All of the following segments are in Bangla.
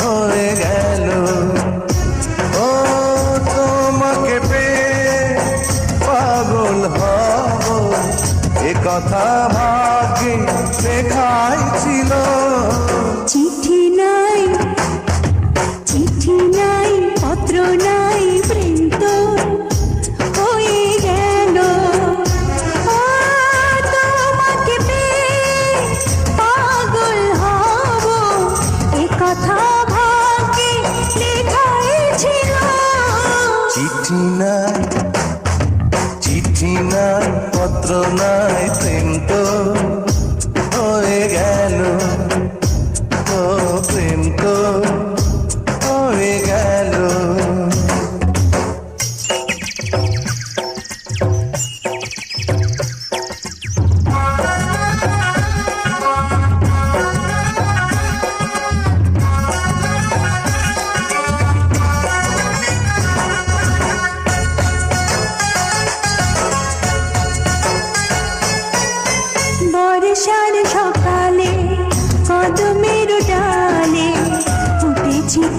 হয়ে গেল। তোমাকে পেয়ে পাগল চিঠি নাই চিঠি নাই পত্র নাই। চিঠি নাই চিঠি নাই পত্র নাই প্রেম তো হয়ে গেল।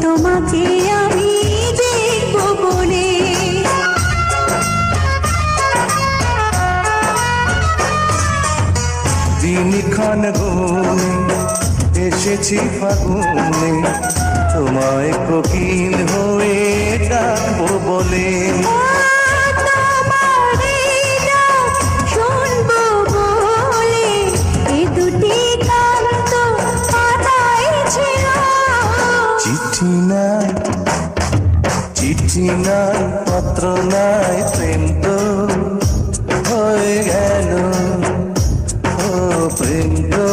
তোমাকে আমি দেখব বলে দিন খান গুনে এসেছি ফাগুনে তোমায় কোকিল হয়ে ডাকবো বলে। চিঠি নাই পত্র নাই প্রেম তো হয়ে গেল ও প্রেম তো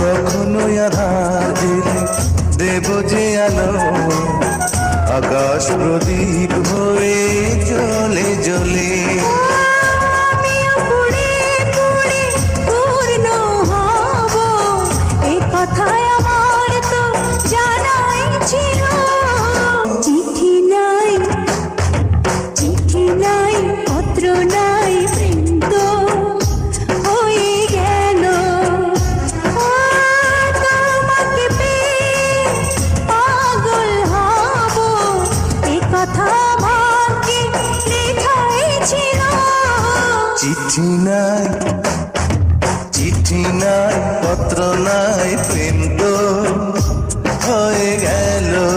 কখনো আধার দিলে দেব যে আলো। আকাশ প্রদীপ হয়ে জ্বলে জ্বলে। আমিও চিঠি নাই চিঠি নাই পত্র নাই প্রেম তো হয়ে গেল।